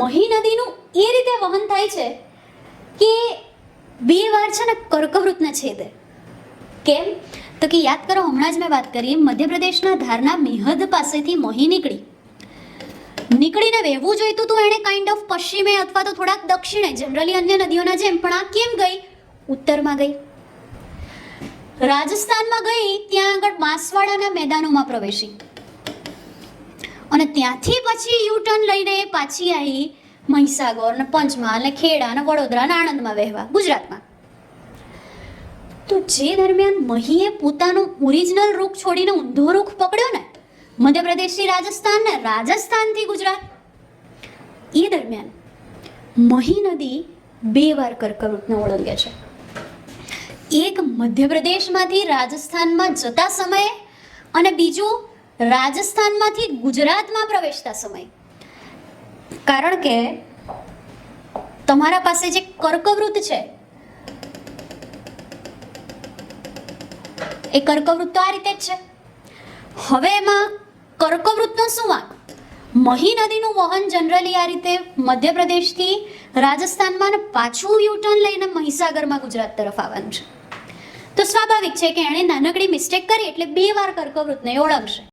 મહી નદીનું એ રીતે વહન થાય છે કે બે વાર છે ને કર્કવૃતને છેદે. કેમ? તો કે યાદ કરો, હમણાં જ મેં વાત કરી, મધ્યપ્રદેશના ધારના મેહદ પાસેથી મહી નીકળી. નીકળીને વહેવું જોઈતું હતું એણે કાઇન્ડ ઓફ પશ્ચિમે અથવા તો થોડાક દક્ષિણે જનરલી અન્ય નદીઓના જેમ, પણ આ કેમ ગઈ? ઉત્તરમાં ગઈ. રાજસ્થાનમાં ગઈ, ત્યાં આગળ બાંસવાડાના મેદાનોમાં પ્રવેશી. અને ત્યાંથી પછી યુ ટર્ન લઈને પાછી આવી મહીસાગર ને પંચમહાલ ને ખેડા ને વડોદરા ને આણંદમાં વહેવા, ગુજરાતમાં. તો જે દરમિયાન મહીએ પોતાનું ઓરિજિનલ રૂખ છોડીને ઊંધો રૂખ પકડ્યો ને, મધ્યપ્રદેશથી રાજસ્થાન ને રાજસ્થાનથી ગુજરાત, એ દરમિયાન મહી નદી બે વાર કર્કવૃતને ઓળંગે છે. એક મધ્યપ્રદેશમાંથી રાજસ્થાનમાં જતા સમયે અને બીજું રાજસ્થાનમાંથી ગુજરાતમાં પ્રવેશતા સમય. કારણ કે તમારા પાસે જે કર્કવૃત છે, એ કર્કવૃત તો આ રીતે જ છે. હવે એમાં કર્કવૃતનો શું વાંક? મહી નદીનું વહન જનરલી આ રીતે મધ્યપ્રદેશથી રાજસ્થાનમાં પાછું યુટર્ન લઈને મહીસાગરમાં ગુજરાત તરફ આવવાનું છે. તો સ્વાભાવિક છે કે એણે નાનકડી મિસ્ટેક કરી એટલે બે વાર કર્કવૃતને ઓળંગશે.